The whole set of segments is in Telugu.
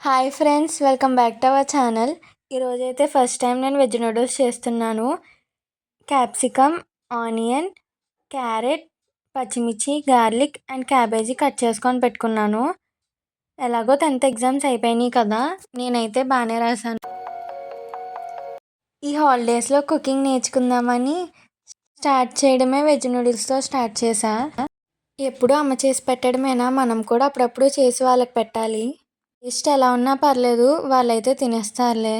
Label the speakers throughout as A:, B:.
A: Hi friends welcome back to our channel ఈరోజైతే ఫస్ట్ టైం నేను వెజ్ నూడిల్స్ చేస్తున్నాను. క్యాప్సికమ్ ఆనియన్ క్యారెట్ పచ్చిమిర్చి గార్లిక్ అండ్ క్యాబేజీ కట్ చేసుకొని పెట్టుకున్నాను. ఎలాగో టెన్త్ ఎగ్జామ్స్ అయిపోయినాయి కదా నేనైతే బాగానే రాశాను. ఈ హాలిడేస్లో కుకింగ్ నేర్చుకుందామని స్టార్ట్ చేయడమే వెజ్ నూడిల్స్తో స్టార్ట్ చేశా. ఎప్పుడు అమ్మ చేసి పెట్టడమేనా మనం కూడా అప్పుడప్పుడు చేసి వాళ్ళకి పెట్టాలి. టేస్ట్ ఎలా ఉన్నా పర్లేదు వాళ్ళైతే తినేస్తారులే.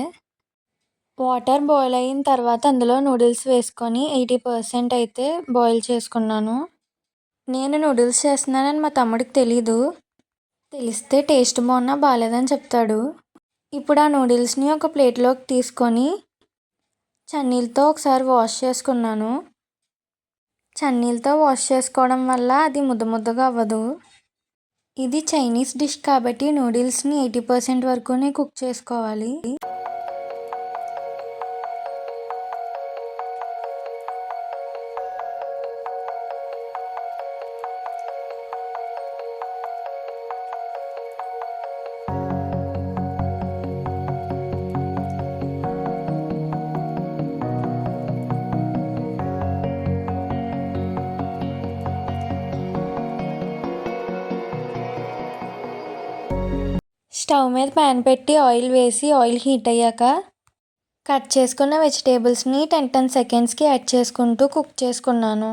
A: వాటర్ బాయిల్ అయిన తర్వాత అందులో నూడిల్స్ వేసుకొని ఎయిటీ పర్సెంట్ అయితే బాయిల్ చేసుకున్నాను. నేను నూడిల్స్ చేస్తున్నానని మా తమ్ముడికి తెలీదు. తెలిస్తే టేస్ట్ బాగున్నా బాగాలేదని చెప్తాడు. ఇప్పుడు ఆ నూడిల్స్ని ఒక ప్లేట్లోకి తీసుకొని చన్నీళ్ళతో ఒకసారి వాష్ చేసుకున్నాను. చన్నీళ్ళతో వాష్ చేసుకోవడం వల్ల అది ముద్ద ముద్దగా అవ్వదు. ఇది చైనీస్ డిష్ కాబట్టి నూడిల్స్ని ఎయిటీ పర్సెంట్ వరకునే కుక్ చేసుకోవాలి. స్టవ్ మీద ప్యాన్ పెట్టి ఆయిల్ వేసి ఆయిల్ హీట్ అయ్యాక కట్ చేసుకున్న వెజిటేబుల్స్ని టెన్ టెన్ సెకండ్స్కి యాడ్ చేసుకుంటూ కుక్ చేసుకున్నాను.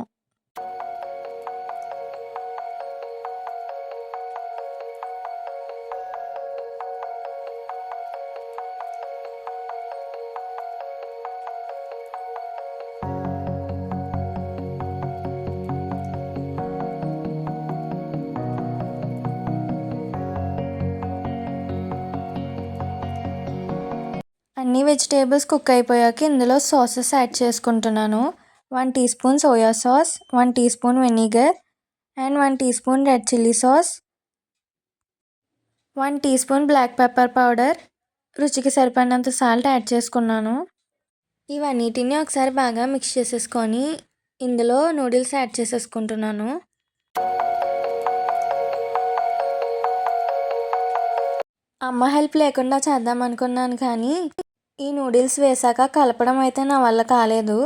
A: అన్ని వెజిటేబుల్స్ కుక్ అయిపోయాక ఇందులో సాసెస్ యాడ్ చేసుకుంటున్నాను. One teaspoon soya sauce one teaspoon vinegar and one teaspoon red chilli sauce one teaspoon black pepper powder రుచికి సరిపడినంత సాల్ట్ యాడ్ చేసుకున్నాను. ఇవన్నిటిని ఒకసారి బాగా మిక్స్ చేసేసుకొని ఇందులో నూడిల్స్ యాడ్ చేసేసుకుంటున్నాను. అమ్మ హెల్ప్ లేకుండా చేద్దాం అనుకున్నాను కానీ ఈ నూడిల్స్ వేసాక కలపడం అయితే నా వల్ల కాలేదు.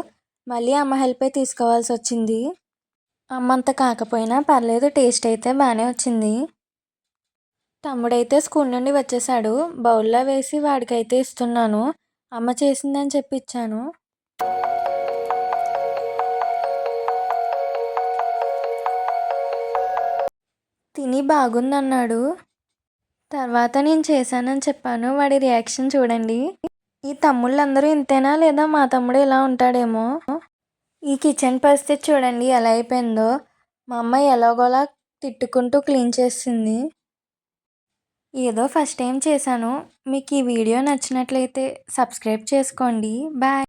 A: మళ్ళీ అమ్మ హెల్పే తీసుకోవాల్సి వచ్చింది. అమ్మ అంత కాకపోయినా పర్లేదు టేస్ట్ అయితే బాగానే వచ్చింది. తమ్ముడైతే స్కూల్ నుండి వచ్చేసాడు బౌల్లో వేసి వాడికైతే ఇస్తున్నాను. అమ్మ చేసిందని చెప్పి ఇచ్చాను తిని బాగుందన్నాడు. తర్వాత నేను చేశానని చెప్పాను. వాడి రియాక్షన్ చూడండి. ఈ తమ్ముళ్ళందరూ ఇంతేనా లేదా మా తమ్ముడు ఇలా ఉంటాడేమో? ఈ కిచెన్ పరిస్థితి చూడండి ఎలా అయిపోయిందో. మా అమ్మ ఎలాగోలా తిట్టుకుంటూ క్లీన్ చేసింది. ఏదో ఫస్ట్ టైం చేశాను. మీకు ఈ వీడియో నచ్చినట్లయితే సబ్స్క్రైబ్ చేసుకోండి. బాయ్.